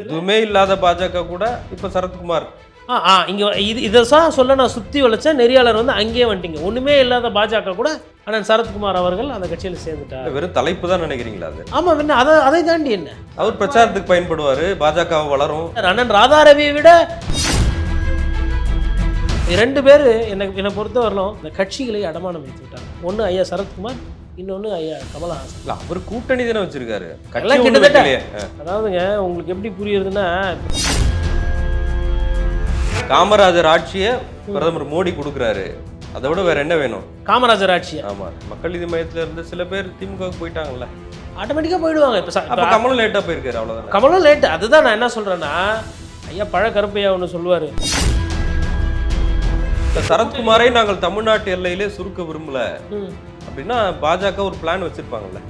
எதுவுமே இல்லாத பாஜக கூட இப்ப சரத்குமார். ஆ ஆ இங்கே இது இதை தான் சொல்ல நான் சுற்றி வளைச்சேன். நெறியாளர் வந்து அங்கேயே வந்துட்டீங்க. ஒன்றுமே இல்லாத பாஜக கூட அண்ணன் சரத்குமார் அவர்கள் அந்த கட்சியில் சேர்ந்துட்டார். வெறும் தலைப்பு தான் நினைக்கிறீங்களா அது? ஆமாம் என்ன அதை அதை தாண்டி என்ன? அவர் பிரச்சாரத்துக்கு பயன்படுவாரு பாஜக வளரும். அண்ணன் ராதாரவியை விட ரெண்டு பேர் எனக்கு என்னை பொறுத்தவரையிலும் இந்த கட்சிகளை அடமானம் வைத்து விட்டாங்க ஒன்று ஐயா சரத்குமார் இன்னொன்று ஐயா கமலஹாசன் இல்ல அவர் கூட்டணி தானே வச்சிருக்காரு. எல்லாம் கிட்டத்தட்ட-. அதாவதுங்க உங்களுக்கு எப்படி புரியுறதுன்னா காமராஜர் ஆட்சியை பிரதமர் மோடி கொடுக்குறாரு. அதை விட வேற என்ன வேணும்? காமராஜர் ஆட்சியை ஆமா மக்கள் நீதி மையத்துல இருந்து சில பேர் திமுகவுக்கு போயிட்டாங்கல்ல. ஆட்டோமேட்டிக்காக போயிடுவாங்க. இப்போ கமலும் லேட்டா போயிருக்காரு அவ்வளவுதான்? கமலும் லேட்டு. அதுதான் நான் என்ன சொல்கிறேன்னா ஐயா பழ கருப்பையா ஒன்று சொல்லுவார் சரத்குமாரை நாங்கள் தமிழ்நாட்டு எல்லையிலே சுருக்க விரும்பல. அப்படின்னா பாஜக ஒரு பிளான் வச்சிருப்பாங்கல்ல.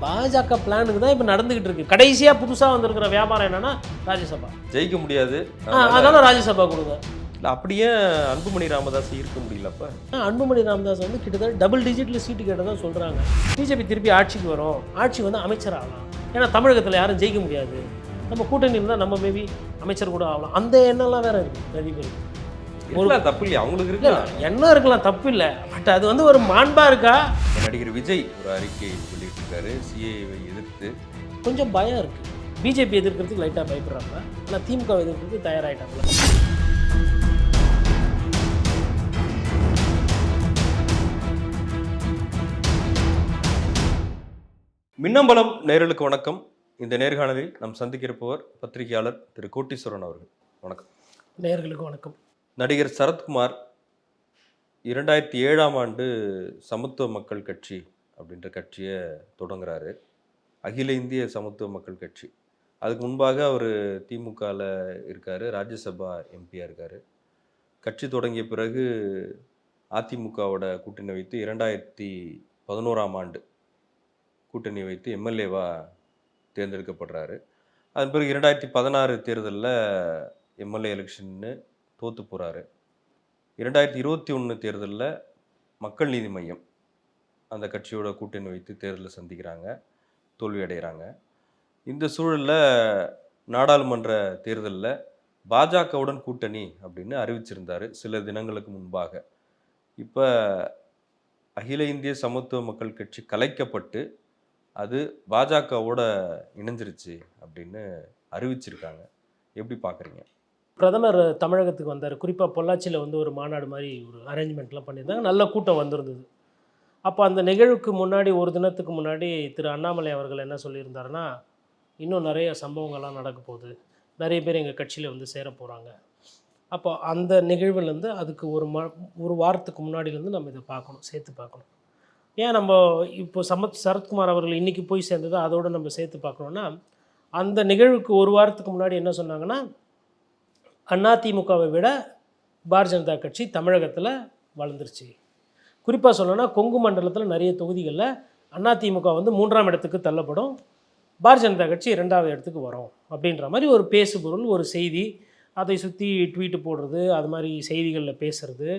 பாஜக பிளானுக்கு தான் இப்போ நடந்துகிட்டு இருக்கு. கடைசியாக புதுசாக வந்திருக்கிற வியாபாரம் என்னன்னா ராஜ்யசபா. ஜெயிக்க முடியாது. அதனால ராஜ்யசபா கொடுங்க. இல்ல அப்படியே அன்புமணி ராமதாஸ் இருக்க முடியல அப்ப. ஆ, அன்புமணி ராமதாஸ் வந்து கிட்டத்தட்ட டபுள் டிஜிட்டில் சீட்டு கேட்டதான் சொல்கிறாங்க பிஜேபி திருப்பி ஆட்சிக்கு வரும். ஆட்சி வந்து அமைச்சர் ஆகலாம். ஏன்னா தமிழகத்தில் யாரும் ஜெயிக்க முடியாது. நம்ம கூட்டணி இருந்தால் நம்ம மேபி அமைச்சர் கூட ஆகலாம். அந்த எண்ணம்லாம் வேற இருக்கு நிறைய பேருக்கு. இருக்கலாம் தப்பு இல்லையா அவங்களுக்கு இல்லை இருக்கு எண்ணம் இருக்கலாம் தப்பு இல்லை பட் அது வந்து ஒரு மாண்பா இருக்கா? நடிகர் விஜய் ஒரு அறிக்கை சொல்லிட்டு இருக்காரு சிஏவை எதிர்த்து. கொஞ்சம் பயம் இருக்கு. பிஜேபி எதிர்க்கிறதுக்கு லைட்டாக பயப்படுறாங்க. ஆனால் திமுக எதிர்க்கிறதுக்கு தயாராகிட்டாங்களா மின்னம்பலம் நேயர்களுக்கு வணக்கம். இந்த நேர்காணலில் நாம் சந்திக்க இருப்பவர் பத்திரிகையாளர் திரு. கோட்டீஸ்வரன் அவர்கள். வணக்கம். நேயர்களுக்கு வணக்கம். நடிகர் சரத்குமார் இரண்டாயிரத்தி ஏழாம் ஆண்டு சமத்துவ மக்கள் கட்சி அப்படின்ற கட்சியை தொடங்குறாரு. அகில இந்திய சமத்துவ மக்கள் கட்சி. அதுக்கு முன்பாக அவர் திமுகவில் இருக்கார் ராஜ்யசபா எம்பியாக இருக்கார். கட்சி தொடங்கிய பிறகு அதிமுகவோட கூட்டணி வைத்து இரண்டாயிரத்தி பதினோராம் ஆண்டு கூட்டணி வைத்து எம்எல்ஏவாக தேர்ந்தெடுக்கப்படுறாரு. அதன் பிறகு இரண்டாயிரத்தி பதினாறு தேர்தலில் எம்எல்ஏ எலெக்ஷன்னு தோற்று போகிறாரு இரண்டாயிரத்தி இருபத்தி ஒன்று தேர்தலில் மக்கள் நீதி மையம் அந்த கட்சியோட கூட்டணி வைத்து தேர்தலில் சந்திக்கிறாங்க தோல்வி அடைகிறாங்க. இந்த சூழலில் நாடாளுமன்ற தேர்தலில் பாஜகவுடன் கூட்டணி அப்படின்னு அறிவிச்சிருந்தார் சில தினங்களுக்கு முன்பாக. இப்போ அகில இந்திய சமத்துவ மக்கள் கட்சி கலைக்கப்பட்டு அது பாஜகவோட இணைஞ்சிருச்சு அப்படின்னு அறிவிச்சிருக்காங்க. எப்படி பார்க்குறீங்க பிரதமர் தமிழகத்துக்கு வந்தார். குறிப்பாக பொள்ளாச்சியில் வந்து ஒரு மாநாடு மாதிரி ஒரு அரேஞ்ச்மெண்ட்லாம் பண்ணியிருந்தாங்க. நல்ல கூட்டம் வந்திருந்தது. அப்போ அந்த நிகழ்வுக்கு முன்னாடி ஒரு தினத்துக்கு முன்னாடி திரு அண்ணாமலை அவர்கள் என்ன சொல்லியிருந்தாருன்னா இன்னும் நிறைய சம்பவங்கள்லாம் நடக்க போகுது. நிறைய பேர் எங்கள் கட்சியில் வந்து சேர போகிறாங்க அப்போ அந்த நிகழ்வுலேருந்து அதுக்கு ஒரு ம ஒரு வாரத்துக்கு முன்னாடிலேருந்து நம்ம இதை பார்க்கணும் சேர்த்து பார்க்கணும். ஏன் நம்ம இப்போ சமத் சரத்குமார் அவர்கள் இன்றைக்கி போய் சேர்ந்ததோ அதோடு நம்ம சேர்த்து பார்க்கணுன்னா அந்த நிகழ்வுக்கு ஒரு வாரத்துக்கு முன்னாடி என்ன சொன்னாங்கன்னா அதிமுகவை விட பாரதிய ஜனதா கட்சி தமிழகத்தில் வளர்ந்துருச்சு. குறிப்பாக சொல்லணும்னா கொங்கு மண்டலத்தில் நிறைய தொகுதிகளில் அதிமுக வந்து மூன்றாம் இடத்துக்கு தள்ளப்படும். பாரதிய ஜனதா கட்சி இரண்டாவது இடத்துக்கு வரும் அப்படின்ற மாதிரி ஒரு பேசுபொருள் ஒரு செய்தி. அதை சுற்றி ட்வீட்டு போடுறது அது மாதிரி செய்திகளில் பேசுறது.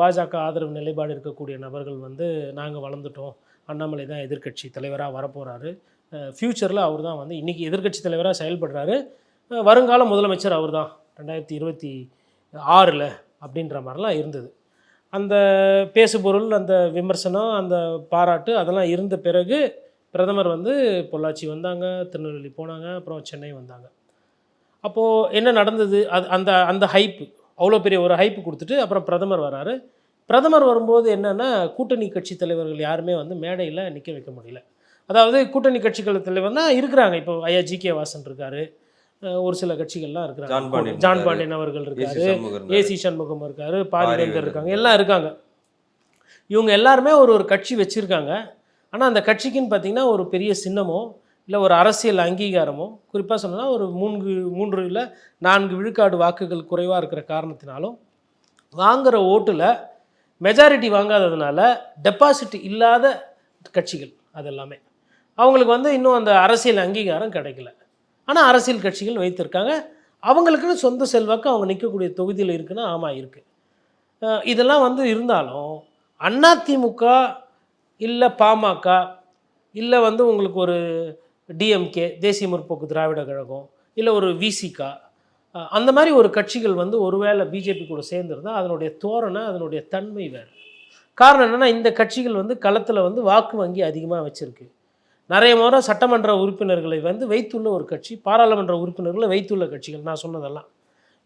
பாஜக ஆதரவு நிலைப்பாடு இருக்கக்கூடிய நபர்கள் வந்து நாங்கள் வளர்ந்துட்டோம். அண்ணாமலை தான் எதிர்க்கட்சி தலைவராக வரப்போகிறாரு ஃப்யூச்சரில் அவர் தான் வந்து இன்றைக்கி எதிர்க்கட்சி தலைவராக செயல்படுறாரு. வருங்கால முதலமைச்சர் அவர் தான் ரெண்டாயிரத்தி இருபத்தி ஆறில் அப்படின்ற மாதிரிலாம் இருந்தது. அந்த பேசுபொருள் அந்த விமர்சனம் அந்த பாராட்டு அதெல்லாம் இருந்த பிறகு பிரதமர் வந்து பொள்ளாச்சி வந்தாங்க திருநெல்வேலி போனாங்க அப்புறம் சென்னை வந்தாங்க. அப்போது என்ன நடந்தது? அது அந்த அந்த ஹைப்பு அவ்வளோ பெரிய ஒரு ஹைப்பு கொடுத்துட்டு அப்புறம் பிரதமர் வராரு. பிரதமர் வரும்போது என்னென்னா கூட்டணி கட்சி தலைவர்கள் யாருமே வந்து மேடையில் நிற்க வைக்க முடியல. அதாவது கூட்டணி கட்சிகள் தலைவர்னா இருக்கிறாங்க. இப்போ ஐயா ஜி கே வாசன் இருக்காரு ஒரு சில கட்சிகள்லாம் இருக்கிறாங்க. ஜான். பாண்டியன் அவர்கள் இருக்காரு. ஏசி சண்முகம் இருக்காரு. பாரிவேந்தர் இருக்காங்க. எல்லாம் இருக்காங்க. இவங்க எல்லாருமே ஒரு ஒரு கட்சி வச்சுருக்காங்க. ஆனால் அந்த கட்சிக்குன்னு பார்த்தீங்கன்னா ஒரு பெரிய சின்னமோ இல்லை ஒரு அரசியல் அங்கீகாரமோ குறிப்பாக சொல்லணும்னா ஒரு மூன்று மூன்று இல்லை நான்கு விழுக்காடு வாக்குகள் குறைவாக இருக்கிற காரணத்தினாலும் வாங்குகிற ஓட்டில் மெஜாரிட்டி வாங்காததுனால டெபாசிட் இல்லாத கட்சிகள் அது எல்லாமே அவங்களுக்கு வந்து இன்னும் அந்த அரசியல் அங்கீகாரம் கிடைக்கல. ஆனால் அரசியல் கட்சிகள் வைத்திருக்காங்க. அவங்களுக்குன்னு சொந்த செல்வாக்கு அவங்க நிற்கக்கூடிய தொகுதியில் இருக்குன்னா ஆமாம் இருக்குது இதெல்லாம் வந்து இருந்தாலும் அதிமுக இல்லை பாமக இல்லை வந்து உங்களுக்கு ஒரு டிஎம்கே தேசிய முற்போக்கு திராவிட கழகம் இல்லை ஒரு விசிகா அந்த மாதிரி ஒரு கட்சிகள் வந்து ஒருவேளை பிஜேபி கூட சேர்ந்துருந்தால் அதனுடைய தோரணை அதனுடைய தன்மை வேறு. காரணம் என்னென்னா இந்த கட்சிகள் வந்து களத்தில் வந்து வாக்கு வங்கி அதிகமாக வச்சுருக்கு. நிறைய முறை சட்டமன்ற உறுப்பினர்களை வந்து வைத்துள்ள ஒரு கட்சி பாராளுமன்ற உறுப்பினர்களை வைத்துள்ள கட்சிகள் நான் சொன்னதெல்லாம்.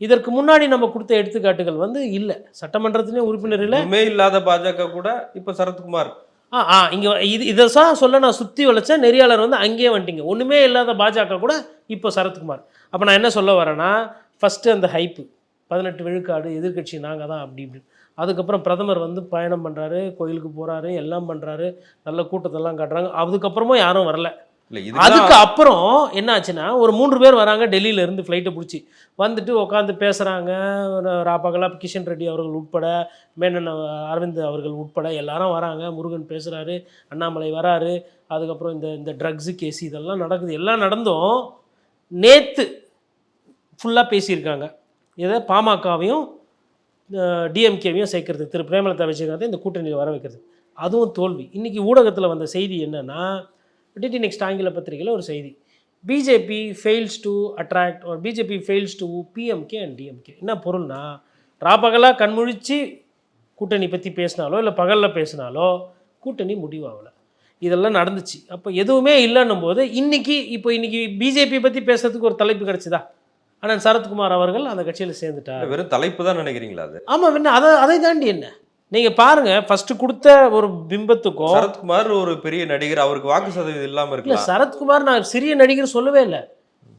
இதற்கு முன்னாடி நம்ம கொடுத்த எடுத்துக்காட்டுகள் வந்து இல்லை. சட்டமன்றத்திலேயும் உறுப்பினர் இல்லை. ஒண்ணுமே இல்லாத பாஜக கூட இப்ப சரத்குமார். ஆ ஆ இங்கே இது இதை தான் சொல்ல நான் சுற்றி வளைச்சேன். நெறியாளர் வந்து அங்கேயே வந்துட்டீங்க. ஒன்றுமே இல்லாத பாஜக கூட இப்போ சரத்குமார். அப்போ நான் என்ன சொல்ல வரேன்னா ஃபஸ்ட்டு அந்த ஹைப்பு பதினெட்டு விழுக்காடு எதிர்க்கட்சி நாங்கள் தான் அப்படி இப்படி அதுக்கப்புறம் பிரதமர் வந்து பயணம் பண்ணுறாரு கோயிலுக்கு போகிறாரு எல்லாம் பண்ணுறாரு நல்ல கூட்டத்தெல்லாம் காட்டுறாங்க. அதுக்கப்புறமும் யாரும் வரல. இல்ல அதுக்கு அப்புறம் என்ன ஆச்சுன்னா ஒரு மூன்று பேர் வராங்க டெல்லியில இருந்து ஃப்ளைட்டை பிடிச்சி. வந்துட்டு உட்காந்து பேசுகிறாங்க ராப்பகலா கிஷன் ரெட்டி அவர்கள் உட்பட மேனன் அரவிந்த் அவர்கள் உட்பட எல்லாரும் வராங்க. முருகன் பேசுகிறாரு அண்ணாமலை வராரு. அதுக்கப்புறம் இந்த இந்த ட்ரக்ஸு கேஸ் இதெல்லாம் நடக்குது. எல்லாம் நடந்தும் நேற்று ஃபுல்லாக பேசியிருக்காங்க. இதை பாமகவையும் டிஎம்கேவையும் சேர்க்கறது. திரு. பிரேமலதா விஜயகாந்தை இந்த கூட்டணியில் வர வைக்கிறது அதுவும் தோல்வி. இன்றைக்கி ஊடகத்தில் வந்த செய்தி என்னென்னா டிடி நெக்ஸ்ட் ஆங்கில பத்திரிகையில் ஒரு செய்தி. பிஜேபி ஃபெயில்ஸ் டு அட்ராக்ட் ஒரு BJP fails to PMK and DMK என்ன பொருள்னா ராப்பகலாக கண்முழிச்சு கூட்டணி பற்றி பேசினாலோ இல்லை பகலில் பேசினாலோ கூட்டணி முடிவாகலை. இதெல்லாம் நடந்துச்சு. அப்போ எதுவுமே இல்லைன்னும் போது இன்றைக்கி இப்போ இன்றைக்கி பிஜேபி பற்றி பேசுறதுக்கு ஒரு தலைப்பு கிடச்சிதா? ஆனால் சரத்குமார் அவர்கள் அந்த கட்சியில் சேர்ந்துட்டார். வெறும் தலைப்பு தான் நினைக்கிறீங்களா அது? ஆமாம் என்ன அதை அதை தாண்டி என்ன? நீங்கள் பாருங்கள் ஃபஸ்ட்டு கொடுத்த ஒரு பிம்பத்துக்கும் சரத்குமார் ஒரு பெரிய நடிகர் அவருக்கு வாக்கு சதவீதம் இல்லாம இல்லை இருக்கலாம். சரத்குமார் நான் சிறிய நடிகர் சொல்லவே இல்லை.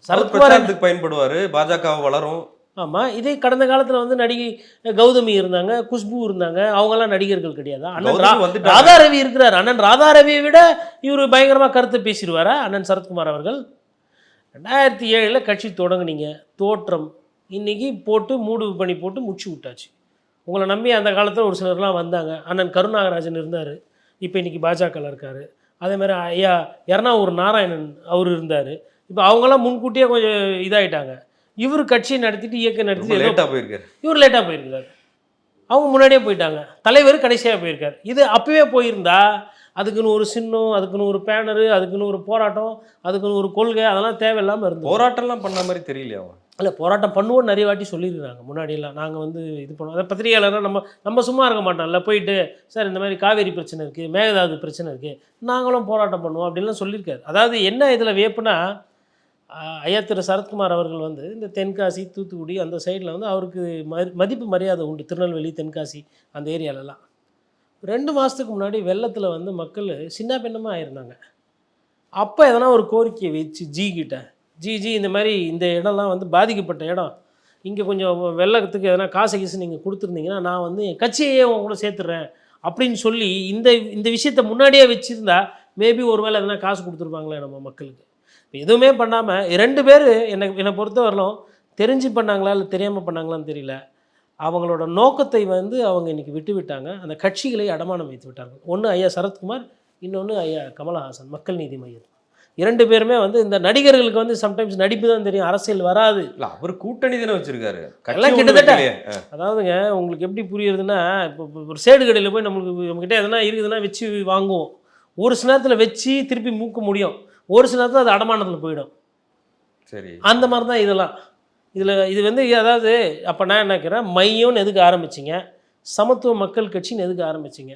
சரத்குமார் பயன்படுவாரு பாஜக வளரும். ஆமாம் இதே கடந்த காலத்தில் வந்து நடிகை கௌதமி இருந்தாங்க குஷ்பு இருந்தாங்க அவங்கெல்லாம் நடிகர்கள் கிடையாது. அண்ணன். ராதா ரவி இருக்கிறார். அண்ணன் ராதா ரவியை விட இவர் பயங்கரமாக கருத்து பேசிடுவாரா? அண்ணன் சரத்குமார் அவர்கள்? ரெண்டாயிரத்தி ஏழில் கட்சி தொடங்குனீங்க. தோற்றம். இன்னைக்கு போட்டு மூடு பண்ணி போட்டு முச்சு விட்டாச்சு. உங்களை நம்பி அந்த காலத்தில் ஒரு சிலர்லாம் வந்தாங்க. அண்ணன் கருணாகராஜன் இருந்தார். இப்போ இன்னைக்கு பாஜகவில் இருக்கார். அதே மாதிரி ஐயா எர்ணாவூர் நாராயணன் அவர் இருந்தார். இப்போ அவங்களாம் முன்கூட்டியே கொஞ்சம் இதாயிட்டாங்க. இவர் கட்சி நடத்திட்டு இயக்கம் நடத்திட்டு ஏதோ லேட்டா போயிருக்காரு. இவர் லேட்டாக போயிருக்காரு. அவங்க முன்னாடியே போயிட்டாங்க. தலைவர் கடைசியாக போயிருக்கார். இது அப்பவே போயிருந்தா அதுக்குன்னு ஒரு சின்னம் அதுக்குன்னு ஒரு பேனரு அதுக்குன்னு ஒரு போராட்டம் அதுக்குன்னு ஒரு கொள்கை அதெல்லாம் தேவையில்லாமல் இருந்தது. போராட்டம்லாம் பண்ண மாதிரி தெரியலையா அவன்? இல்லை போராட்டம் பண்ணுவோம் நிறைய வாட்டி சொல்லியிருக்காங்க முன்னாடியெல்லாம். நாங்கள் வந்து இது பண்ணுவோம் அதை பத்திரிகையாளர்னா நம்ம நம்ம சும்மா இருக்க மாட்டோம்ல போயிட்டு சார் இந்த மாதிரி காவேரி பிரச்சனை இருக்குது மேகதாது பிரச்சனை இருக்குது நாங்களும் போராட்டம் பண்ணுவோம் அப்படின்லாம் சொல்லியிருக்காரு. அதாவது என்ன இதில் வியப்புனா ஐயா திரு. சரத்குமார் அவர்கள் வந்து இந்த தென்காசி தூத்துக்குடி அந்த சைடில் வந்து அவருக்கு மதிப்பு மரியாதை உண்டு. திருநெல்வேலி தென்காசி அந்த ஏரியாலலாம் ரெண்டு மாதத்துக்கு முன்னாடி வெள்ளத்தில் வந்து மக்கள் சின்ன பின்னமாக ஆயிருந்தாங்க. அப்போ எதனா ஒரு கோரிக்கையை வச்சு ஜி கிட்ட ஜி ஜி இந்த மாதிரி இந்த இடம்லாம் வந்து பாதிக்கப்பட்ட இடம். இங்கே கொஞ்சம் வெள்ளத்துக்கு எதனா காசு கீசு நீங்கள் கொடுத்துருந்தீங்கன்னா நான் வந்து என் கட்சியையே உங்க கூட சேர்த்துறேன் அப்படின்னு சொல்லி இந்த இந்த விஷயத்தை முன்னாடியே வச்சுருந்தா மேபி ஒரு வேளை எதனா காசு கொடுத்துருப்பாங்களே நம்ம மக்களுக்கு. எதுவுமே பண்ணாமல் ரெண்டு பேர் என்னை என்னை பொறுத்த வரலும் தெரிஞ்சு பண்ணாங்களா இல்லை தெரியாமல் பண்ணாங்களான்னு தெரியல. அவங்களோட நோக்கத்தை வந்து அவங்க இன்னைக்கு விட்டு விட்டாங்க அந்த கட்சிகளை அடமானம் வைத்து விட்டார்கள். ஒன்று ஐயா சரத்குமார் இன்னொன்று ஐயா கமலஹாசன் மக்கள் நீதி மையம். இரண்டு பேருமே வந்து இந்த நடிகர்களுக்கு வந்து சம்டைம்ஸ் நடிப்பு தான் தெரியும். அரசியல் வராது. இல்ல அவர் கூட்டணி தானே வச்சிருக்காரு. எல்லாம் கிட்டத்தட்ட. அதாவதுங்க உங்களுக்கு எப்படி புரியுறதுன்னா இப்போ இப்போ ஒரு சேடு கடையில் போய் நம்மளுக்கு நம்மக்கிட்ட எதனா இருக்குதுன்னா வச்சு வாங்குவோம். ஒரு சில நேரத்தில் வச்சு திருப்பி மூக்க முடியும். ஒரு சில நேரத்தில் அது அடமானத்தில் போயிடும். சரி. அந்த மாதிரி தான் இதெல்லாம். இதில் இது வந்து அதாவது அப்போ நான் என்ன கேட்குறேன் மையம்னு எதுக்கு ஆரம்பிச்சிங்க? சமத்துவ மக்கள் கட்சின்னு எதுக்கு ஆரம்பிச்சிங்க?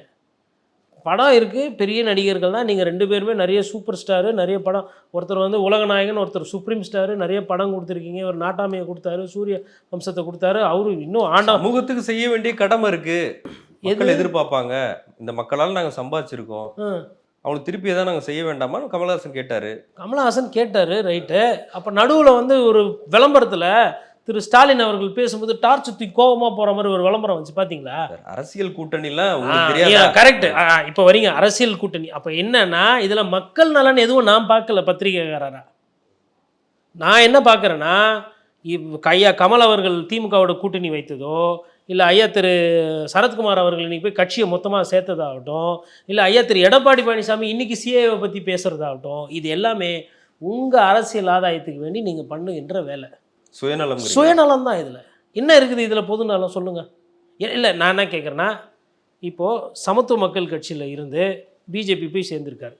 படம் இருக்குது பெரிய நடிகர்கள் தான். நீங்கள் ரெண்டு பேருமே நிறைய சூப்பர் ஸ்டாரு நிறைய படம். ஒருத்தர் வந்து உலகநாயகன் ஒருத்தர் சுப்ரீம் ஸ்டாரு நிறைய படம் கொடுத்துருக்கீங்க. ஒரு நாட்டாமையை கொடுத்தாரு சூரிய வம்சத்தை கொடுத்தாரு. அவரு இன்னும் ஆண்டா சமூகத்துக்கு செய்ய வேண்டிய கடமை இருக்கு. மக்கள் எது? எதிர்பார்ப்பாங்க. இந்த மக்களால் நாங்க சம்பாதிச்சிருக்கோம். அவங்களுக்கு திருப்பி எதாவது நாங்க செய்ய வேண்டாமான்னு கமலஹாசன் கேட்டாரு. கமலஹாசன் கேட்டார் ரைட்டு. அப்போ நடுவில் வந்து ஒரு விளம்பரத்தில் திரு ஸ்டாலின் அவர்கள் பேசும்போது டார்ச் தூக்கி கோவமாக போகிற மாதிரி ஒரு விளம்பரம் வந்துச்சு பார்த்தீங்களா அரசியல் கூட்டணிலாம் கரெக்ட் இப்போ வரீங்க அரசியல் கூட்டணி. அப்போ என்னன்னா இதில் மக்கள் நலன் எதுவும் நான் பார்க்கல பத்திரிகைக்காரரா. நான் என்ன பார்க்குறேன்னா ஐயா கமல் அவர்கள் திமுகவோட கூட்டணி வைத்ததோ இல்லை ஐயா திரு சரத்குமார் அவர்கள் இன்னைக்கு போய் கட்சியை மொத்தமாக சேர்த்ததாகட்டும் இல்லை ஐயா திரு எடப்பாடி பழனிசாமி இன்னைக்கு சிஏவை பற்றி பேசுகிறதாகட்டும் இது எல்லாமே உங்கள் அரசியல் ஆதாயத்துக்கு வேண்டி நீங்கள் பண்ணுகின்ற வேலை. சுயநலம் சுயநலம் தான் இதில். என்ன இருக்குது இதில் பொதுநலம் சொல்லுங்கள் இல்லை நான் என்ன கேட்குறேன்னா இப்போது சமத்துவ மக்கள் கட்சியில் இருந்து பிஜேபி போய் சேர்ந்திருக்காரு.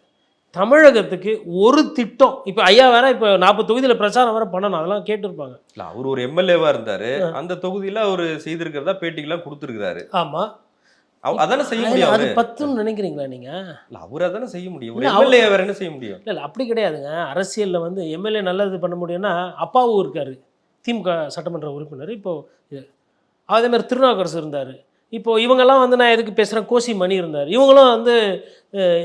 தமிழகத்துக்கு ஒரு திட்டம். இப்போ ஐயா வேற இப்போ நாற்பது தொகுதியில் பிரச்சாரம் வேற பண்ணணும். அதெல்லாம் கேட்டிருப்பாங்க. இல்ல அவர் ஒரு எம்எல்ஏவா இருந்தாரு. அந்த தொகுதியில அவர் செய்திருக்கிறதா பேட்டிக்கெல்லாம் கொடுத்துருக்காரு ஆமாம் அதானே செய்ய முடியும் அது பத்துன்னு நினைக்கிறீங்களா இல்ல அவர் அதானே செய்ய முடியும். ஒரு எம்எல்ஏ வேற என்ன செய்ய முடியும்? இல்லை இல்லை அப்படி கிடையாதுங்க. அரசியலில் வந்து எம்எல்ஏ நல்லது பண்ண முடியும்னா அப்பாவும் இருக்கார். திமுக சட்டமன்ற உறுப்பினர். இப்போது அதே மாதிரி திருநாவுக்கரசு இருந்தார். இப்போது இவங்கெல்லாம் வந்து நான் எதுக்கு பேசுகிறேன் கோசி மணி இருந்தார். இவங்களும் வந்து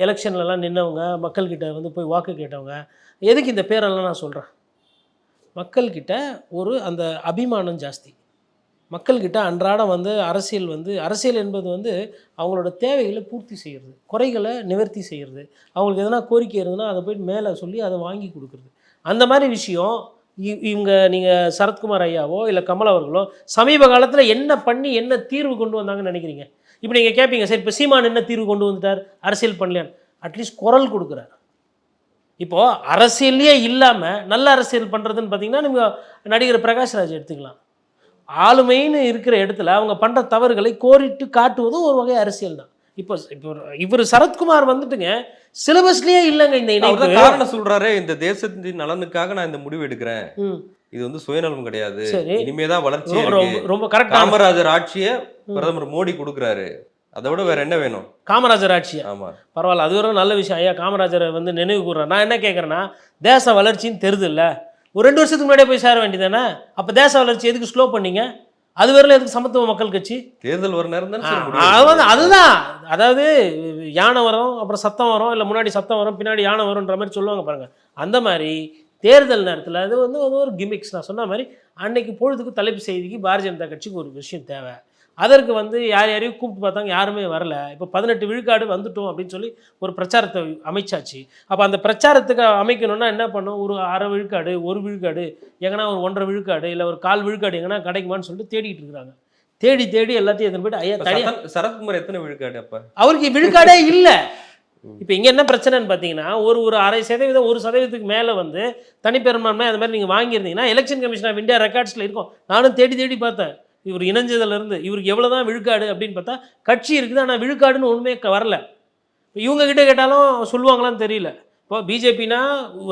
எலெக்ஷன்லலாம் நின்னவங்க மக்கள்கிட்ட வந்து போய் வாக்கு கேட்டவங்க. எதுக்கு இந்த பேரெல்லாம் நான் சொல்கிறேன் மக்கள்கிட்ட ஒரு அந்த அபிமானம் ஜாஸ்தி. மக்கள்கிட்ட அன்றாடம் வந்து அரசியல் வந்து அரசியல் என்பது வந்து அவங்களோட தேவைகளை பூர்த்தி செய்கிறது குறைகளை நிவர்த்தி செய்கிறது அவங்களுக்கு எதனா கோரிக்கை இருந்ததுன்னா அதை போய் மேலே சொல்லி அதை வாங்கி கொடுக்குறது. அந்த மாதிரி விஷயம் இவங்க நீங்கள் சரத்குமார் ஐயாவோ இல்லை கமல் அவர்களோ சமீப காலத்தில் என்ன பண்ணி என்ன தீர்வு கொண்டு வந்தாங்கன்னு நினைக்கிறீங்க? இப்போ நீங்கள் கேட்பீங்க சரி இப்போ சீமான் என்ன தீர்வு கொண்டு வந்துட்டார்? அரசியல் பண்ணலையான்னு. அட்லீஸ்ட் குரல் கொடுக்குறார். இப்போது அரசியல்லையே இல்லாமல் நல்ல அரசியல் பண்ணுறதுன்னு பார்த்தீங்கன்னா நீங்கள் நடிகர் பிரகாஷ்ராஜ் எடுத்துக்கலாம். ஆளுமைன்னு இருக்கிற இடத்துல அவங்க பண்ணுற தவறுகளை கோரிட்டு காட்டுவதும் ஒரு வகை அரசியல் தான் இப்போ இப்போ இவர் சரத்குமார் வந்துட்டுங்க சிலபஸ்லயே இல்லைங்க இந்த இணைப்பு. காரணம் சொல்றாரு இந்த தேசத்தின் நலனுக்காக நான் இந்த முடிவு எடுக்கிறேன். இது வந்து சுயநலம் கிடையாது. இனிமேதான் வளர்ச்சி ரொம்ப- கரெக்டான காமராஜர் ஆட்சிய பிரதமர் மோடி கொடுக்குறாரு. அதை விட வேற என்ன வேணும்? காமராஜர் ஆட்சியா. ஆமா. பரவாயில்ல அது ஒரு நல்ல விஷயம். ஐயா காமராஜரை வந்து நினைவு கூறுறேன் நான் என்ன கேட்குறேன்னா தேச வளர்ச்சின்னு தெரியுது இல்ல ஒரு ரெண்டு வருஷத்துக்கு முன்னாடியே போய் சேர வேண்டியதானே அப்போ தேச வளர்ச்சி எதுக்கு ஸ்லோ பண்ணீங்க? அது வரல எதுக்கு சமத்துவ மக்கள் கட்சி? தேர்தல் வர நேரம் அது வந்து. அதுதான். அதாவது யானை வரும் அப்புறம் சத்தம் வரும் இல்லை முன்னாடி சத்தம் வரும் பின்னாடி யானை வரும்ன்ற மாதிரி சொல்லுவாங்க பாருங்க. அந்த மாதிரி தேர்தல் நேரத்தில் அது வந்து ஒரு கிமிக்ஸ் நான் சொன்ன மாதிரி அன்னைக்கு பொழுதுக்கு தலைப்பு செய்திக்கு பாரதிய ஜனதா கட்சிக்கு ஒரு விஷயம் தேவை. அதற்கு வந்து யார் யாரையும் கூப்பிட்டு பார்த்தாங்க யாருமே வரல. இப்போ பதினெட்டு விழுக்காடு வந்துட்டோம் அப்படின்னு சொல்லி ஒரு பிரச்சாரத்தை அமைச்சாச்சு. அப்போ அந்த பிரச்சாரத்துக்கு அமைக்கணும்னா என்ன பண்ணும் ஒரு அரை விழுக்காடு ஒரு விழுக்காடு எங்கன்னா ஒரு ஒன்றரை விழுக்காடு இல்லை ஒரு கால் விழுக்காடு எங்கன்னா கிடைக்குமான்னு சொல்லிட்டு தேடிட்டு இருக்கிறாங்க. தேடி தேடி எல்லாத்தையும் எடுத்துன்னு போயிட்டு ஐயா தனியா சரத்- சரத்குமார் எத்தனை விழுக்காடு அப்ப? அவருக்கு விழுக்காடே இல்லை. இப்போ இங்கே என்ன பிரச்சனைன்னு பார்த்தீங்கன்னா ஒரு ஒரு அரை சதவீதம் ஒரு சதவீதத்துக்கு மேலே வந்து தனிப்பெரும்பான்மை அந்த மாதிரி நீங்கள் வாங்கியிருந்தீங்கன்னா எலெக்ஷன் கமிஷன் ஆஃப் இந்தியா ரெக்கார்ட்ஸில் இருக்கும். நானும் தேடி தேடி பார்த்தேன். இவர் இணைஞ்சதுலேருந்து இவருக்கு எவ்வளோ தான் விழுக்காடு அப்படின்னு பார்த்தா கட்சி இருக்குது ஆனால் விழுக்காடுன்னு ஒன்றுமே வரல. இப்போ இவங்க கேட்டாலும் சொல்லுவாங்களான்னு தெரியல. இப்போ பிஜேபினா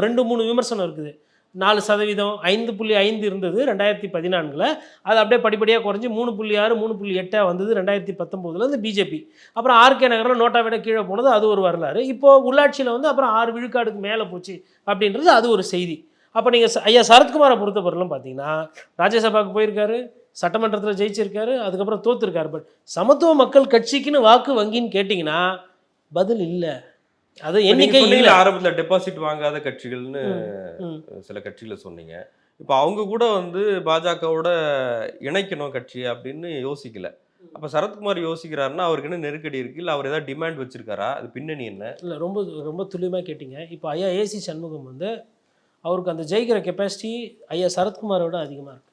ரெண்டு மூணு விமர்சனம் இருக்குது. நாலு சதவீதம் ஐந்து புள்ளி ஐந்து இருந்தது ரெண்டாயிரத்தி பதினான்கில். அது அப்படியே படிப்படியாக குறைஞ்சி மூணு புள்ளி ஆறு மூணு புள்ளி எட்டாக வந்தது ரெண்டாயிரத்தி பத்தொம்போதுலேருந்து பிஜேபி. அப்புறம் ஆர்கே நகரில் நோட்டா விட கீழே போனது அது ஒரு வரலாறு. இப்போது உள்ளாட்சியில் வந்து அப்புறம் ஆறு விழுக்காடுக்கு மேலே போச்சு அப்படின்றது அது ஒரு செய்தி. அப்போ நீங்கள் ஐயா சரத்குமாரை பொறுத்தவரையிலும் பார்த்தீங்கன்னா ராஜ்யசபாவுக்கு போயிருக்காரு சட்டமன்றத்தில் ஜெயிச்சிருக்காரு அதுக்கப்புறம் தோத்துருக்காரு. பட் சமத்துவ மக்கள் கட்சிக்குன்னு வாக்கு வங்கின்னு கேட்டிங்கன்னா பதில் இல்லை. அது எண்ணிக்கை இல்லை. ஆரம்பத்துல டெபாசிட் வாங்காத கட்சிகள்னு. சில கட்சிகளை சொன்னீங்க. இப்போ அவங்க கூட வந்து பாஜகவோட இணைக்கணும் கட்சி அப்படின்னு யோசிக்கல. அப்ப சரத்குமார் யோசிக்கிறாருன்னா அவருக்கு என்ன நெருக்கடி இருக்கு? இல்ல அவர் ஏதாவது டிமாண்ட் வச்சிருக்காரா? அது பின்னணி என்ன? இல்லை ரொம்ப ரொம்ப துல்லியமாக கேட்டிங்க. இப்போ ஐயா ஏசி சண்முகம் வந்து அவருக்கு அந்த ஜெயிக்கிற கெப்பாசிட்டி ஐயா சரத்குமாரை விட அதிகமாக இருக்கு.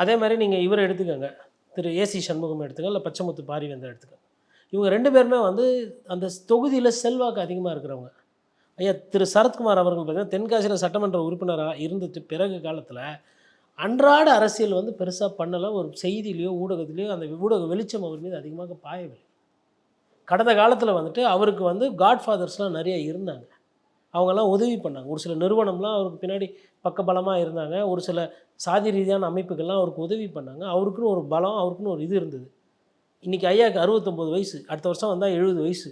அதே மாதிரி நீங்கள் இவரை எடுத்துக்கோங்க. திரு ஏசி சண்முகம் எடுத்துக்க இல்லை பச்சைமுத்து பாரிவேந்தர் எடுத்துக்கோங்க. இவங்க ரெண்டு பேருமே வந்து அந்த தொகுதியில் செல்வாக்கு அதிகமாக இருக்கிறவங்க. ஐயா திரு சரத்குமார் அவர்கள் பார்த்தீங்கன்னா தென்காசியில் சட்டமன்ற உறுப்பினராக இருந்துட்டு பிறகு காலத்தில் அன்றாட அரசியல் வந்து பெருசாக பண்ணலை. ஒரு செய்தியிலையோ ஊடகத்திலையோ அந்த ஊடக வெளிச்சம் அவர் மீது அதிகமாக பாயவில்லை. கடந்த காலத்தில் வந்துட்டு அவருக்கு வந்து காட்ஃபாதர்ஸ்லாம் நிறைய இருந்தாங்க. அவங்கெல்லாம் உதவி பண்ணாங்க. ஒரு சில நிறுவனம்லாம் அவருக்கு பின்னாடி பக்கபலமாக இருந்தாங்க. ஒரு சில சாதி ரீதியான அமைப்புகள்லாம் அவருக்கு உதவி பண்ணாங்க. அவருக்குன்னு ஒரு பலம் அவருக்குன்னு ஒரு இது இருந்தது. இன்றைக்கி ஐயாவுக்கு அறுபத்தொம்போது வயசு. அடுத்த வருஷம் வந்தால் எழுபது வயசு.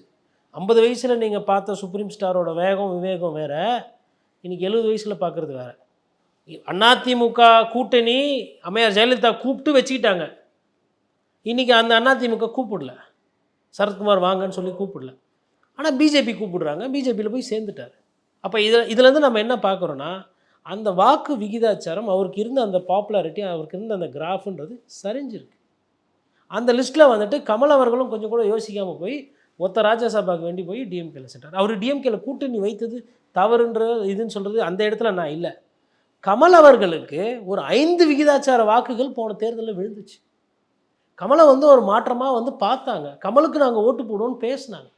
ஐம்பது வயசில் நீங்கள் பார்த்த சுப்ரீம் ஸ்டாரோட வேகம் விவேகம் வேறு. இன்றைக்கி எழுபது வயசில் பார்க்குறது வேறு. அதிமுக கூட்டணி அம்மையார் ஜெயலலிதா கூப்பிட்டு வச்சுக்கிட்டாங்க. இன்றைக்கி அந்த அதிமுக கூப்பிடல. சரத்குமார் வாங்கன்னு சொல்லி கூப்பிடல. ஆனால் பிஜேபி கூப்பிடுறாங்க. பிஜேபியில் போய் சேர்ந்துட்டார். அப்போ இதில் இதுலேருந்து நம்ம என்ன பார்க்குறோன்னா அந்த வாக்கு விகிதாச்சாரம் அவருக்கு இருந்த அந்த பாப்புலாரிட்டி அவருக்கு இருந்த அந்த கிராஃப்ன்றது சரிஞ்சிருக்கு. அந்த லிஸ்ட்டில் வந்துட்டு கமல் அவர்களும் கொஞ்சம் கூட யோசிக்காமல் போய் ஒத்த ராஜ்யசபாவுக்கு வேண்டி போய் டிஎம்கேல சென்றார். அவர் டிஎம்கேல கூட்டணி வைத்தது தவறுன்ற இதுன்னு சொல்கிறது அந்த இடத்துல நான் இல்லை. கமல் அவர்களுக்கு ஒரு ஐந்து விகிதாச்சார வாக்குகள் போன தேர்தலில் விழுந்துச்சு. கமலை வந்து ஒரு மாற்றமாக வந்து பார்த்தாங்க. கமலுக்கு நாங்கள் ஓட்டு போடுவோம்னு பேசினாங்க.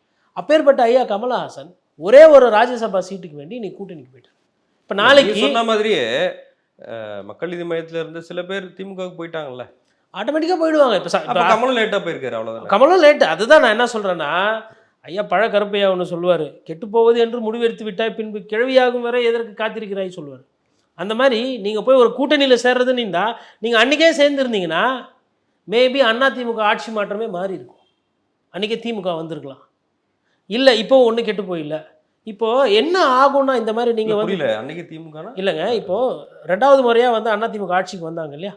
அப்பேற்பட்ட ஐயா கமலஹாசன் ஒரே ஒரு ராஜ்யசபா சீட்டுக்கு வேண்டி நீ கூட்டணிக்கு போயிட்டார். இப்போ நாளைக்கு சொன்ன மாதிரியே மக்கள் நீதி மையத்துல இருந்து சில பேர் திமுகவுக்கு போயிட்டாங்கல்ல. ஆட்டோமேட்டிக்காக போயிடுவாங்க. இப்போ கமலும் லேட்டா போயிருக்காரு அவ்வளவுதானே? கமலும் லேட்டு. அதுதான் நான் என்ன சொல்கிறேன்னா ஐயா பழ கருப்பையா ஒன்று சொல்லுவார் கெட்டுப்போவது என்று முடிவெடுத்து விட்டாய் பின்பு கிழவியாகும் வரை எதற்கு காத்திருக்கிறாய் சொல்லுவார். அந்த மாதிரி நீங்கள் போய் ஒரு கூட்டணியில் சேர்றதுன்னு இருந்தால் நீங்கள் அன்றைக்கே சேர்ந்துருந்தீங்கன்னா மேபி அதிமுக ஆட்சி மாற்றமே மாறி இருக்கும். அன்றைக்கே திமுக வந்திருக்கலாம். இல்லை இப்போ ஒன்றும் கெட்டு போயில்ல. இப்போ என்ன ஆகும்னா இந்த மாதிரி நீங்கள் வந்து அன்னைக்கு திமுகனா? இல்லைங்க இப்போ ரெண்டாவது முறையாக வந்து அதிமுக ஆட்சிக்கு வந்தாங்க இல்லையா?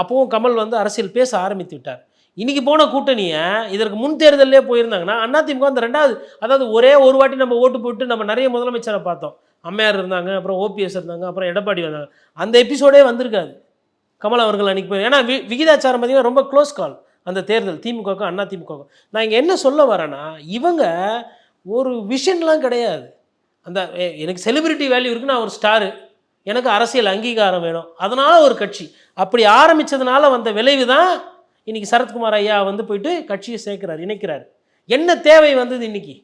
அப்பவும் கமல் வந்து அரசியல் பேச ஆரம்பித்து விட்டார். இன்னைக்கு போன கூட்டணியை இதற்கு முன் தேர்தலே போயிருந்தாங்கன்னா அதிமுக அந்த ரெண்டாவது அதாவது ஒரே ஒரு வாட்டி நம்ம ஓட்டு போட்டு நம்ம நிறைய முதலமைச்சரை பார்த்தோம். அம்மையார் இருந்தாங்க அப்புறம் ஓபிஎஸ் இருந்தாங்க அப்புறம் எடப்பாடி வந்தாங்க. அந்த எபிசோடே வந்திருக்காது. கமல் அவர்கள் அன்னைக்கு போய் ஏன்னா வி விகிதாச்சாரம் பார்த்தீங்கன்னா ரொம்ப க்ளோஸ் கால் அந்த தேர்தல் திமுகவுக்கும் அதிமுகவுக்கும் நான் இங்கே என்ன சொல்ல வரேன்னா இவங்க ஒரு விஷன்லாம் கிடையாது. அந்த எனக்கு செலிபிரிட்டி வேல்யூ இருக்கு நான் ஒரு ஸ்டாரு எனக்கு அரசியல் அங்கீகாரம் வேணும். அதனால ஒரு கட்சி. அப்படி ஆரம்பிச்சதுனால வந்த விளைவு தான் இன்னைக்கு சரத்குமார் ஐயா வந்து போயிட்டு கட்சியை சேர்க்கிறார் இணைக்கிறார். என்ன தேவை வந்தது இன்னைக்கு?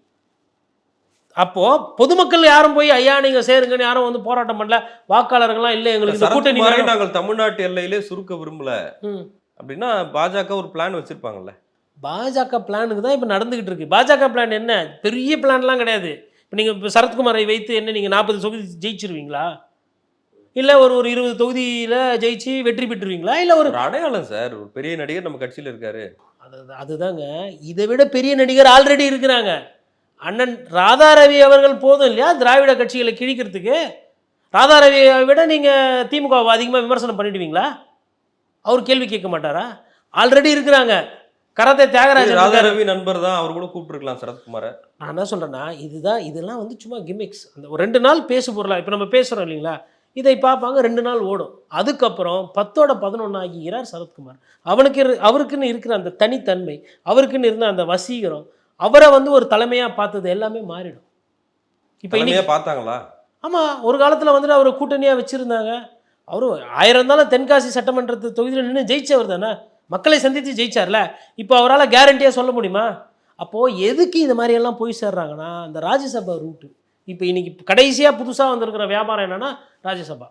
அப்போ பொதுமக்கள் யாரும் போய் ஐயா நீங்க சேருங்கன்னு யாரும் வந்து போராட்டம் பண்ணல. வாக்காளர்கள்லாம் இல்லை எங்களுக்கு. இந்த கூட்டணி. நாங்கள் தமிழ்நாட்டு எல்லையிலே சுருக்க விரும்பல. அப்படின்னா பாஜக ஒரு பிளான் வச்சிருப்பாங்கல்ல. பாஜக பிளானுக்கு தான் இப்போ நடந்துகிட்டு இருக்கு. பாஜக பிளான் என்ன? பெரிய பிளான்லாம் கிடையாது. இப்போ நீங்கள் இப்போ சரத்குமாரை வைத்து என்ன நீங்கள் நாற்பது தொகுதி ஜெயிச்சிருவீங்களா? இல்லை ஒரு ஒரு இருபது தொகுதியில் ஜெயிச்சு வெற்றி பெற்றுருவீங்களா? இல்லை ஒரு அடையாளம் சார். ஒரு பெரிய நடிகர் நம்ம கட்சியில இருக்காரு. அது அதுதாங்க. இதை விட பெரிய நடிகர் ஆல்ரெடி இருக்கிறாங்க. அண்ணன் ராதாரவி அவர்கள் போதும் இல்லையா? திராவிட கட்சிகளை கிழிக்கிறதுக்கு. ராதாரவியை விட நீங்கள் திமுகவை அதிகமாக விமர்சனம் பண்ணிடுவீங்களா? அவர் கேள்வி கேட்க மாட்டாரா? ஆல்ரெடி இருக்கிறாங்க. கரத்தை தியாகராஜன். ராதாரவி நண்பர் தான் அவர் கூட கூப்பிட்டுருக்கலாம் சரத்குமாரை. நான் என்ன சொல்கிறேன்னா இதுதான் இதெல்லாம் வந்து சும்மா கிமிக்ஸ் அந்த ஒரு ரெண்டு நாள் பேசு பொருளா இப்போ நம்ம பேசுகிறோம் இல்லைங்களா? இதை பார்ப்பாங்க ரெண்டு நாள் ஓடும். அதுக்கப்புறம் பத்தோட பதினொன்று ஆகிக்கிறார் சரத்குமார். அவனுக்கு இரு- அவருக்குன்னு இருக்கிற அந்த தனித்தன்மை அவருக்குன்னு இருந்த அந்த வசீகரம் அவரை வந்து ஒரு தலைமையாக பார்த்தது எல்லாமே மாறிடும். இப்போ இன்னைக்கு பார்த்தாங்களா? ஆமாம் ஒரு காலத்தில் வந்துட்டு அவர் கூட்டணியாக வச்சுருந்தாங்க. அவரும் ஆயிரம் இருந்தாலும் தென்காசி சட்டமன்றத்து தொகுதியில் நின்று ஜெயிச்சவர் தானே? மக்களை சந்தித்து ஜெயிச்சார்ல? இப்போ அவரால் கேரண்டியாக சொல்ல முடியுமா? அப்போது எதுக்கு இந்த மாதிரி எல்லாம் போய் சேர்றாங்கன்னா அந்த ராஜ்யசபா ரூட்டு இப்போ இன்னைக்கு கடைசியாக புதுசாக வந்திருக்கிற வியாபாரம் என்னன்னா ராஜ்யசபா.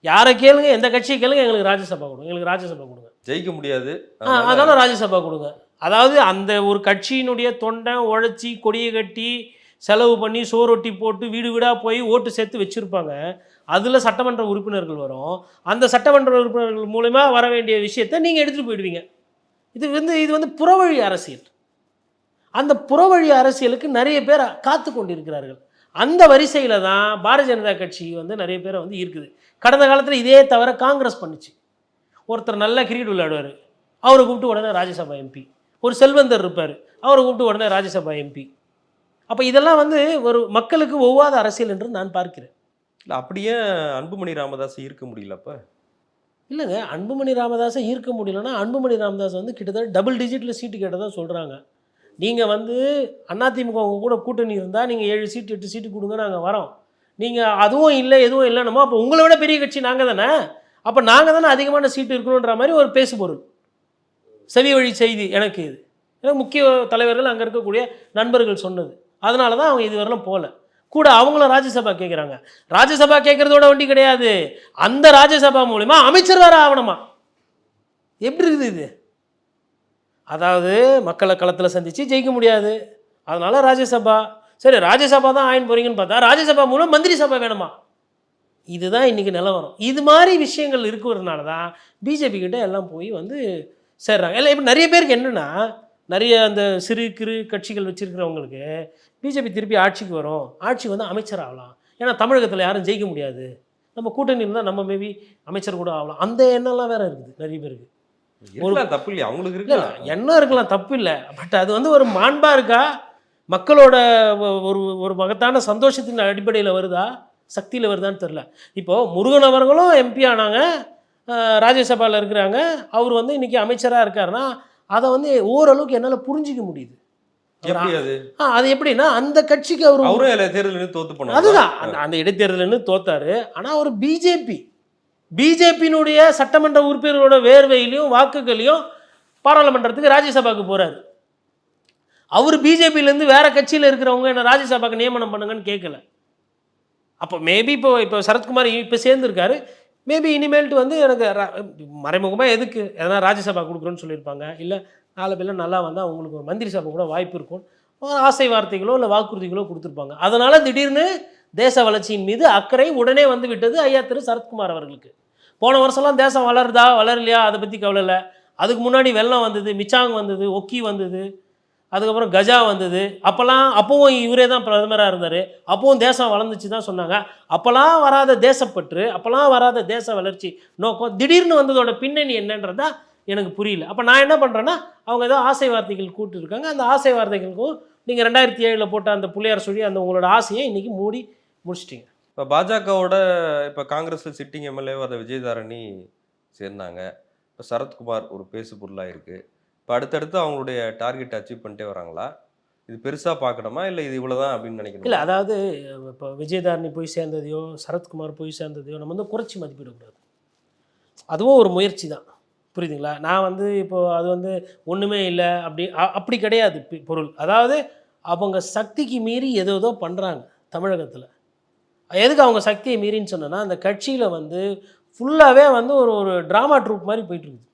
யாரை கேளுங்க எந்த கட்சியை கேளுங்க எங்களுக்கு ராஜ்யசபா கொடுங்க. எங்களுக்கு ராஜ்யசபா கொடுங்க. ஜெயிக்க முடியாது. ஆ, அதனால ராஜ்யசபா கொடுங்க. அதாவது அந்த ஒரு கட்சியினுடைய தொண்டை உழைச்சி கொடியை கட்டி செலவு பண்ணி சோரொட்டி போட்டு வீடு வீடாக போய் ஓட்டு சேர்த்து வச்சுருப்பாங்க. அதில் சட்டமன்ற உறுப்பினர்கள் வரும். அந்த சட்டமன்ற உறுப்பினர்கள் மூலயமா வர வேண்டிய விஷயத்தை நீங்கள் எடுத்துகிட்டு போயிடுவீங்க. இது வந்து இது வந்து புறவழி அரசியல். அந்த புறவழி அரசியலுக்கு நிறைய பேர் காத்து கொண்டிருக்கிறார்கள். அந்த வரிசையில் தான் பாரதிய ஜனதா கட்சி வந்து நிறைய பேரை வந்து இருக்குது கடந்த காலத்தில் இதே தவிர காங்கிரஸ் பண்ணுச்சு. ஒருத்தர் நல்லா கிரிக்கெட் விளையாடுவார். அவரை கூப்பிட்டு உடனே ராஜ்யசபா எம்பி. ஒரு செல்வந்தர் இருப்பார். அவரை கூப்பிட்டு உடனே ராஜ்யசபா எம்பி. அப்போ இதெல்லாம் வந்து ஒரு மக்களுக்கு ஒவ்வாத அரசியல் என்று நான் பார்க்கிறேன். இல்லை அப்படியே அன்புமணி ராமதாஸ் இருக்க முடியல அப்ப? இல்லைங்க அன்புமணி ராமதாஸை ஈர்க்க முடியலன்னா அன்புமணி ராமதாஸ் வந்து கிட்டத்தட்ட டபுள் டிஜிட்டில் சீட்டு கேட்டதாக சொல்கிறாங்க நீங்கள் வந்து அதிமுக உங்க கூட கூட்டணி இருந்தால் நீங்கள் ஏழு சீட்டு எட்டு சீட்டு கொடுங்க நாங்கள் வரோம். நீங்கள் அதுவும் இல்லை எதுவும் இல்லைன்னமோ அப்போ உங்களை விட பெரிய கட்சி நாங்கள் தானே? அப்போ நாங்கள் தானே அதிகமான சீட்டு இருக்கணுன்ற மாதிரி ஒரு பேசுபொருள் செவி வழி செய்தி எனக்கு இது. ஏன்னா முக்கிய தலைவர்கள் அங்கே இருக்கக்கூடிய நண்பர்கள் சொன்னது. அதனால தான் அவங்க இதுவரையிலும் போகல. கூட அவங்களும் ராஜ்யசபா கேட்குறாங்க ராஜ்யசபா கேட்குறதோட வண்டி கிடையாது. அந்த ராஜ்யசபா மூலிமா அமைச்சர் வேற ஆகணுமா? எப்படி இருக்குது இது? அதாவது மக்களை களத்தில் சந்தித்து ஜெயிக்க முடியாது. அதனால் ராஜ்யசபா. சரி ராஜ்யசபா தான் ஆயின் போகிறீங்கன்னு பார்த்தா ராஜ்யசபா மூலம் மந்திரி சபா வேணுமா? இதுதான் இன்றைக்கி நிலவரம் இது மாதிரி விஷயங்கள் இருக்கிறதுனால தான் பிஜேபி கிட்டே எல்லாம் போய் வந்து சேர்றாங்க. இல்லை இப்போ நிறைய பேருக்கு என்னென்னா நிறைய அந்த சிறு கிறு கட்சிகள் வச்சுருக்கிறவங்களுக்கு பிஜேபி திருப்பி ஆட்சிக்கு வரும். ஆட்சி வந்து அமைச்சர் ஆகலாம். ஏன்னா தமிழகத்தில் யாரும் ஜெயிக்க முடியாது. நம்ம கூட்டணி இருந்தால் நம்ம மேபி அமைச்சர் கூட ஆகலாம். அந்த எண்ணம்லாம் வேற இருக்குது நிறைய பேருக்கு. இருக்கலாம் தப்பு இல்லையா? அவங்களுக்கு இல்லை இருக்கு எண்ணம் இருக்கலாம் தப்பு இல்லை. பட் அது வந்து ஒரு மாண்பா இருக்கா? மக்களோட ஒரு ஒரு மகத்தான சந்தோஷத்தின் அடிப்படையில் வருதா? சக்தியில் வருதான்னு தெரில இப்போது முருகன் அவர்களும் எம்பி ஆனாங்க. ராஜ்யசபாவில் இருக்கிறாங்க. அவர் வந்து இன்னைக்கு அமைச்சராக இருக்காருன்னா அதை வந்து ஓரளவுக்கு என்னால் புரிஞ்சிக்க முடியுது. அது? எப்படின்னா அந்த கட்சிக்கு அவர் அவரும் தேர்தல் தோத்து போனாரு? அதுதான் அந்த அந்த இடைத்தேர்தல்னு தோத்தாரு. ஆனால் அவர் பிஜேபி. பிஜேபியினுடைய சட்டமன்ற உறுப்பினர்களோட வேர்வையிலையும் வாக்குகளையும் பாராளுமன்றத்துக்கு ராஜ்யசபாக்கு போறாரு. அவர் பிஜேபியிலேருந்து வேற கட்சியில் இருக்கிறவங்க என்ன ராஜ்யசபாக்கு நியமனம் பண்ணுங்கன்னு கேட்கல அப்போ மேபி இப்போ இப்போ சரத்குமார் இப்போ சேர்ந்துருக்காரு. மேபி இனிமேல்ட்டு வந்து எனக்கு மறைமுகமாக எதுக்கு? எதனா ராஜ்யசபா கொடுக்குறோன்னு சொல்லியிருப்பாங்க. இல்லை நாலு பேர்ல நல்லா வந்தால் அவங்களுக்கு ஒரு மந்திரி சபை கூட வாய்ப்பு இருக்கும். ஆசை வார்த்தைகளோ இல்லை வாக்குறுதிகளோ கொடுத்துருப்பாங்க. அதனால் திடீர்னு தேச வளர்ச்சியின் மீது அக்கறை உடனே வந்து விட்டது ஐயா திரு சரத்குமார் அவர்களுக்கு. போன வருஷம்லாம் தேசம் வளருதா வளரலையா? அதை பற்றி கவலை இல்லை. அதுக்கு முன்னாடி வெள்ளம் வந்தது மிச்சாங் வந்தது ஒக்கி வந்தது அதுக்கப்புறம் கஜா வந்தது. அப்போல்லாம் அப்போவும் இவரே தான் பிரதமராக இருந்தார். அப்போவும் தேசம் வளர்ந்துச்சு தான் சொன்னாங்க. அப்போல்லாம் வராத தேசப்பற்று அப்போல்லாம் வராத தேச வளர்ச்சி நோக்கம் திடீர்னு வந்ததோட பின்னணி என்னன்றதா எனக்கு புரியல. அப்போ நான் என்ன பண்ணுறேன்னா அவங்க ஏதோ ஆசை வார்த்தைகள் கூப்பிட்டுருக்காங்க அந்த ஆசை வார்த்தைகளுக்கும் நீங்கள் ரெண்டாயிரத்தி ஏழில் போட்ட அந்த புள்ளையார் சொல்லி அந்த உங்களோட ஆசையை இன்றைக்கி மூடி முடிச்சிட்டிங்க. இப்போ பாஜகவோட இப்போ காங்கிரஸில் சிட்டிங் எம்எல்ஏவா அதை விஜயதாரணி சேர்ந்தாங்க. இப்போ சரத்குமார் ஒரு பேசு பொருளாக இருக்குது இப்போ அடுத்தடுத்து அவங்களுடைய டார்கெட் அச்சீவ் பண்ணிட்டே வராங்களா? இது பெருசாக பார்க்கணுமா? இல்லை இது இவ்வளோதான் அப்படின்னு நினைக்கணும்? இல்லை அதாவது இப்போ விஜயதாரணி போய் சேர்ந்ததையோ சரத்குமார் போய் சேர்ந்ததையோ நம்ம வந்து குறைச்சி மதிப்பிடக்கூடாது. அதுவும் ஒரு முயற்சி தான். புரியுதுங்களா? நான் வந்து இப்போது அது வந்து ஒன்றுமே இல்லை அப்படி அ- அப்படி கிடையாது பொருள். அதாவது அவங்க சக்திக்கு மீறி ஏதோ ஏதோ பண்ணுறாங்க தமிழகத்தில். எதுக்கு அவங்க சக்தியை மீறின்னு சொன்னேன்னா அந்த கட்சியில் வந்து ஃபுல்லாகவே வந்து ஒரு ஒரு ட்ராமா ட்ரூப் மாதிரி போயிட்டுருக்குது.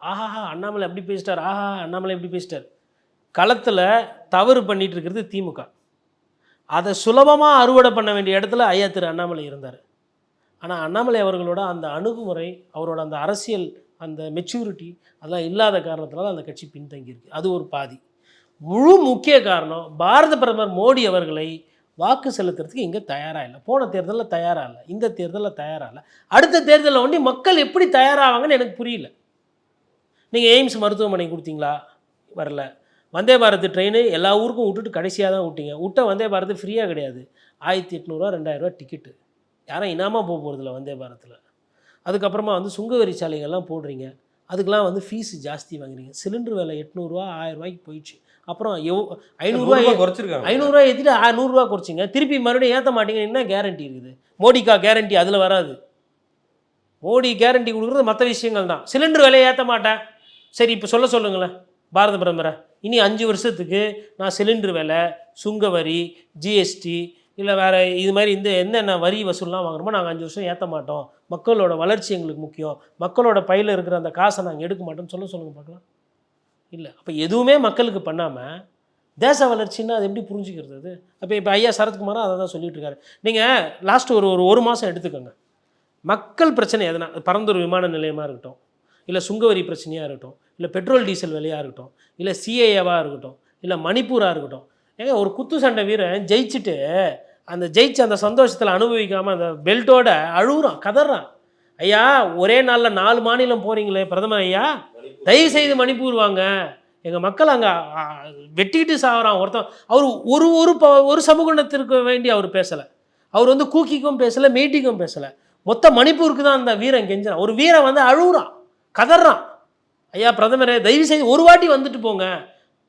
ஆஹாஹா அண்ணாமலை எப்படி பேசிட்டார். ஆஹா அண்ணாமலை எப்படி பேசிட்டார். களத்தில் தவறு பண்ணிட்டு இருக்கிறது திமுக. அதை சுலபமாக அறுவடை பண்ண வேண்டிய இடத்துல ஐயா திரு அண்ணாமலை இருந்தார். ஆனால் அண்ணாமலை அவர்களோட அந்த அணுகுமுறை அவரோட அந்த அரசியல் அந்த மெச்சூரிட்டி அதெல்லாம் இல்லாத காரணத்தினால அந்த கட்சி பின்தங்கியிருக்கு. அது ஒரு பாதி. முழு முக்கிய காரணம் பாரத பிரதமர் மோடி அவர்களை வாக்கு செலுத்துறதுக்கு இங்கே தயாராக இல்லை. போன தேர்தலில் தயாராக இல்லை. இந்த தேர்தலில் தயாராக இல்லை. அடுத்த தேர்தலில் ஒண்டி மக்கள் எப்படி தயாராவாங்கன்னு எனக்கு புரியல. நீங்கள் எய்ம்ஸ் மருத்துவமனை கொடுத்தீங்களா? வரல. வந்தே பாரத் ட்ரெயின் எல்லா ஊருக்கும் விட்டுட்டு கடைசியாக தான் விட்டீங்க. விட்ட வந்தே பாரத் ஃப்ரீயாக கிடையாது. ஆயிரத்தி எட்நூறுவா ரெண்டாயிரரூவா டிக்கெட்டு யாரும் இனாமல் போக போகிறதில்ல வந்தே பாரத்தில். அதுக்கப்புறமா வந்து சுங்கவரி சாலைகள்லாம் போடுறீங்க. அதுக்கெலாம் வந்து ஃபீஸ் ஜாஸ்தி வாங்குறீங்க. சிலிண்டர் விலை எட்நூறுரூவா ஆயிரம் ரூபாய்க்கு போயிடுச்சு. அப்புறம் எவ் ஐநூறுரூவா நூறுரூவா குறைச்சிருக்காங்க. ஐநூறுரூவா ஏற்றிட்டு நூறுரூவா குறைச்சிங்க. திருப்பி மறுபடியும் ஏற்ற மாட்டீங்க. என்ன கேரண்டி இருக்குது? மோடிக்கா கேரண்டி அதில் வராது. மோடி கேரண்டி கொடுக்குறது மற்ற விஷயங்கள் தான். சிலிண்டர் விலையை ஏற்ற மாட்டேன். சரி இப்போ சொல்ல சொல்லுங்களேன். பாரத பிரதமரை இனி அஞ்சு வருஷத்துக்கு நான் சிலிண்டர் விலை சுங்க வரி ஜிஎஸ்டி இல்லை வேறு இது மாதிரி இந்த என்னென்ன வரி வசூல்லாம் வாங்குறோமோ நாங்கள் அஞ்சு வருஷம் ஏற்ற மாட்டோம். மக்களோட வளர்ச்சி எங்களுக்கு முக்கியம். மக்களோட பையில் இருக்கிற அந்த காசை நாங்கள் எடுக்க மாட்டோம்னு சொல்ல சொல்லுங்கள் பார்க்கலாம். இல்லை அப்போ எதுவுமே மக்களுக்கு பண்ணாமல் தேச வளர்ச்சின்னா அது எப்படி புரிஞ்சுக்கிறது அது? அப்போ இப்போ ஐயா சரத்குமாரும் அதை தான் சொல்லிட்டு இருக்காரு. நீங்கள் லாஸ்ட் ஒரு ஒரு ஒரு மாதம் எடுத்துக்கோங்க. மக்கள் பிரச்சனை எதனா பரந்தூர் விமான நிலையமாக இருக்கட்டும் இல்லை சுங்கவரி பிரச்சனையாக இருக்கட்டும் இல்லை பெட்ரோல் டீசல் விலையாக இருக்கட்டும் இல்லை சிஏஏவாக இருக்கட்டும் இல்லை மணிப்பூராக இருக்கட்டும் ஏங்க ஒரு குத்து சண்டை வீரன் ஜெயிச்சுட்டு அந்த ஜெயிச்ச அந்த சந்தோஷத்தில் அனுபவிக்காமல் அந்த பெல்ட்டோட அழுகுறான் கதறான். ஐயா ஒரே நாளில் நாலு மாநிலம் போகிறீங்களே பிரதமர் ஐயா? தயவு செய்து மணிப்பூர் வாங்க எங்கள் மக்கள் அங்கே வெட்டிக்கிட்டு சாகுறான் ஒருத்தன் அவர் ஒரு ஒரு ப ஒரு சமூகத்திற்கு வேண்டி அவர் பேசலை. அவர் வந்து கூக்கிக்கும் பேசலை மீட்டிக்கும் பேசலை. மொத்த மணிப்பூருக்கு தான் அந்த வீரன் கெஞ்சினான் ஒரு வீரன் வந்து அழுகுறான் கதறான். ஐயா பிரதமரே தயவு செய்து ஒரு வாட்டி வந்துட்டு போங்க.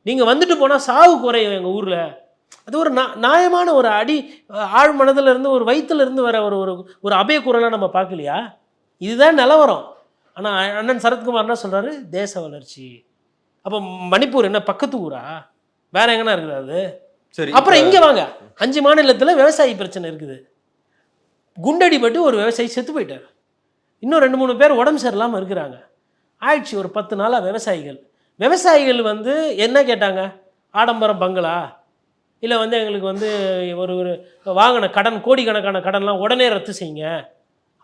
நீங்கள் வந்துட்டு போனால் சாவு குறையும் எங்கள் ஊரில். அது ஒரு நியாயமான ஒரு அடி ஆழ் மனதுல இருந்து ஒரு வயித்துல இருந்து வர ஒரு ஒரு ஒரு அபய குரலை நம்ம பார்க்கலையா? இதுதான் நிலவரம். ஆனால் அண்ணன் சரத்குமார் என்ன சொல்கிறாரு தேச வளர்ச்சி. அப்போ மணிப்பூர் என்ன பக்கத்து ஊரா? வேற எங்கன்னா இருக்குது அது? சரி அப்புறம் இங்கே வாங்க. அஞ்சு மாநிலத்தில் விவசாயி பிரச்சனை இருக்குது. குண்டடிபட்டு ஒரு விவசாயி செத்து போயிட்டார். இன்னும் ரெண்டு மூணு பேர் உடம்பு சரியில்லாமல் இருக்கிறாங்க. ஆயிடுச்சு ஒரு பத்து நாளாக விவசாயிகள். விவசாயிகள் வந்து என்ன கேட்டாங்க? ஆடம்பர பங்களா? இல்லை வந்து எங்களுக்கு வந்து ஒரு ஒரு வாங்கின கடன் கோடிக்கணக்கான கடன்லாம் உடனே ரத்து செய்யுங்க.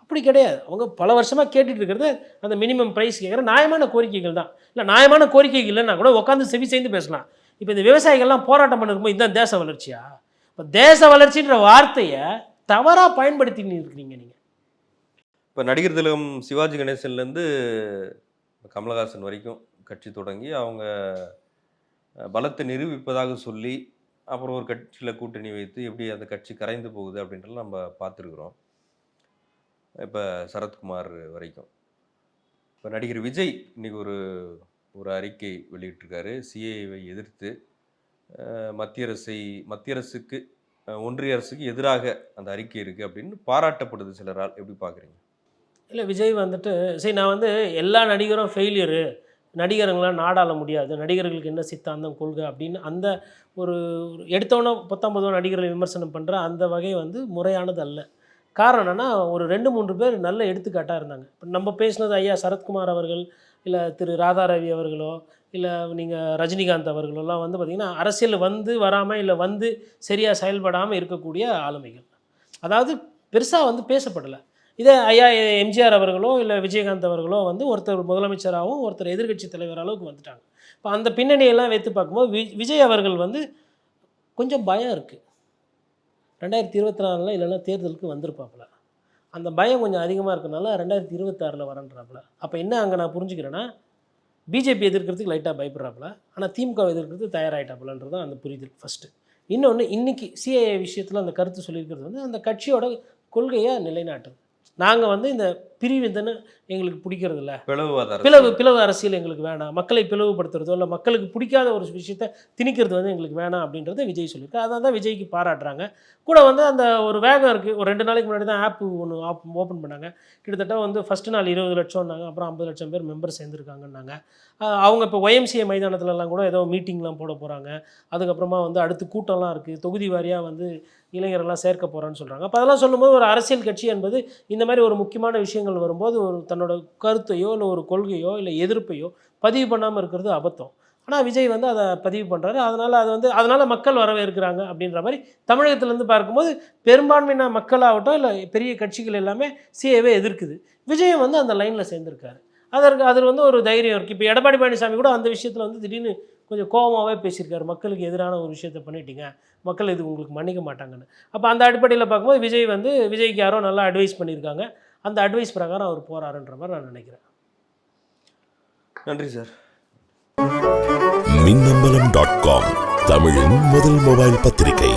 அப்படி கிடையாது. அவங்க பல வருஷமாக கேட்டுட்டு இருக்கிறது அந்த மினிமம் ப்ரைஸ் கேட்குற நியாயமான கோரிக்கைகள் தான். இல்லை நியாயமான கோரிக்கைகள் இல்லைன்னா கூட உட்காந்து செவி சேர்ந்து பேசலாம். இப்போ இந்த விவசாயிகள்லாம் போராட்டம் பண்ணிருக்கும்போது இதுதான் தேச வளர்ச்சியா? இப்போ தேச வளர்ச்சின்ற வார்த்தையை தவறாக பயன்படுத்தின்னு இருக்கிறீங்க நீங்கள் இப்போ நடிகர் திலகம் சிவாஜி கணேசன்லேருந்து கமலஹாசன் வரைக்கும் கட்சி தொடங்கி அவங்க பலத்தை நிரூபிப்பதாக சொல்லி அப்புறம் ஒரு கட்சியில் கூட்டணி வைத்து எப்படி அந்த கட்சி கரைந்து போகுது அப்படின்றத நம்ம பார்த்துருக்குறோம். இப்போ சரத்குமார் வரைக்கும். இப்போ நடிகர் விஜய் இன்றைக்கி ஒரு ஒரு அறிக்கை வெளியிட்டிருக்காரு. சிஏவை எதிர்த்து மத்திய அரசை மத்திய அரசுக்கு ஒன்றிய அரசுக்கு எதிராக அந்த அறிக்கை இருக்குது அப்படின்னு பாராட்டப்படுது சிலரால். எப்படி பார்க்குறீங்க? இல்லை விஜய் வந்துட்டு சரி நான் வந்து எல்லா நடிகரும் ஃபெயிலியரு நடிகருங்களாம் நாடாள முடியாது. நடிகர்களுக்கு என்ன சித்தாந்தம் கொள்கை அப்படின்னு அந்த ஒரு ஒரு எடுத்தவொன்னே நடிகர்களை விமர்சனம் பண்ணுற அந்த வகை வந்து முறையானது அல்ல. காரணம் என்னென்னா ஒரு ரெண்டு மூன்று பேர் நல்ல எடுத்துக்காட்டாக இருந்தாங்க. இப்போ நம்ம பேசினது ஐயா சரத்குமார் அவர்கள் இல்லை திரு ராதாரவி அவர்களோ இல்லை நீங்கள் ரஜினிகாந்த் அவர்களெல்லாம் வந்து பார்த்திங்கன்னா அரசியல் வந்து வராமல் இல்லை வந்து சரியாக செயல்படாமல் இருக்கக்கூடிய ஆளுமைகள். அதாவது பெருசாக வந்து பேசப்படலை. இதே ஐயா எம்ஜிஆர் அவர்களோ இல்லை விஜயகாந்த் அவர்களோ வந்து ஒருத்தர் முதலமைச்சராகவும் ஒருத்தர் எதிர்கட்சி தலைவர் அளவுக்கு வந்துட்டாங்க. இப்போ அந்த பின்னணியெல்லாம் வைத்து பார்க்கும்போது வி விஜய் அவர்கள் வந்து கொஞ்சம் பயம் இருக்குது ரெண்டாயிரத்தி இருபத்தி நாலில் இல்லைன்னா தேர்தலுக்கு வந்திருப்பாப்புல. அந்த பயம் கொஞ்சம் அதிகமாக இருக்கனால ரெண்டாயிரத்தி இருபத்தாறில் வரன்றாப்புல. அப்போ என்ன அங்கே நான் புரிஞ்சுக்கிறேன்னா பிஜேபி எதிர்க்கிறதுக்கு லைட்டாக பயப்படுறாப்புல. ஆனால் திமுக எதிர்க்கிறதுக்கு தயாராகிட்டாப்புலன்றது தான் அந்த புரிதல் ஃபஸ்ட்டு இன்னொன்று இன்றைக்கி சிஏஏ விஷயத்தில் அந்த கருத்து சொல்லியிருக்கிறது வந்து அந்த கட்சியோட கொள்கையை நிலைநாட்டுது. நாங்கள் வந்து இந்த பிரிவிந்தன்னு எங்களுக்கு பிடிக்கிறது இல்ல அரசு. பிளவு பிளவு அரசியல் எங்களுக்கு வேணாம். மக்களை பிளவுபடுத்துறதோ இல்லை மக்களுக்கு பிடிக்காத ஒரு விஷயத்தை திணிக்கிறது வந்து எங்களுக்கு வேணாம் அப்படின்றத விஜய் சொல்லியிருக்காரு. அதான் தான் விஜய்க்கு பாராட்டுறாங்க. கூட வந்து அந்த ஒரு வேகம் இருக்குது ஒரு ரெண்டு நாளைக்கு முன்னாடி தான் ஆப் ஒன்று ஆப் ஓப்பன் பண்ணாங்க. கிட்டத்தட்ட வந்து ஃபஸ்ட்டு நாள் இருபது லட்சம்னாங்க. அப்புறம் ஐம்பது லட்சம் பேர் மெம்பர் சேர்ந்துருக்காங்கன்னாங்க. அவங்க இப்போ ஒய்எம்சிஏ மைதானத்துலலாம் கூட ஏதோ மீட்டிங்லாம் போட போகிறாங்க அதுக்கப்புறமா வந்து அடுத்து கூட்டம்லாம் இருக்குது தொகுதி வாரியாக வந்து இளைஞரெல்லாம் சேர்க்க போகிறான்னு சொல்கிறாங்க அப்போ அதெல்லாம் சொல்லும்போது ஒரு அரசியல் கட்சி என்பது இந்த மாதிரி ஒரு முக்கியமான விஷயங்கள் வரும்போது ஒரு தன்னோட கருத்தையோ இல்லை ஒரு கொள்கையோ இல்லை எதிர்ப்பையோ பதிவு பண்ணாமல் இருக்கிறது அபத்தம். ஆனால் விஜய் வந்து அதை பதிவு பண்ணுறாரு அதனால் அது வந்து அதனால் மக்கள் வரவேற்கிறாங்க அப்படின்ற மாதிரி தமிழகத்திலேருந்து பார்க்கும்போது பெரும்பான்மையான மக்களாகட்டும் இல்லை பெரிய கட்சிகள் எல்லாமே சிஏவே எதிர்க்குது. விஜயம் வந்து அந்த லைனில் சேர்ந்துருக்காரு. அதற்கு அது வந்து ஒரு தைரியம் இருக்குது இப்போ எடப்பாடி பழனிசாமி கூட அந்த விஷயத்தில் வந்து திடீர்னு கொஞ்சம் கோபமாகவே பேசியிருக்காரு. மக்களுக்கு எதிரான ஒரு விஷயத்த பண்ணிட்டீங்க. மக்கள் இது உங்களுக்கு மன்னிக்க மாட்டாங்கன்னு. அப்போ அந்த அடிப்படையில் பார்க்கும்போது விஜய் வந்து விஜய்க்கு யாரோ நல்லா அட்வைஸ் பண்ணியிருக்காங்க. அந்த அட்வைஸ் பிரகாரம் அவர் போகிறாருன்ற மாதிரி நான் நினைக்கிறேன். நன்றி சார் மின்னம்பலம் டாட் காம் தமிழின் முதல் மொபைல் பத்திரிகை.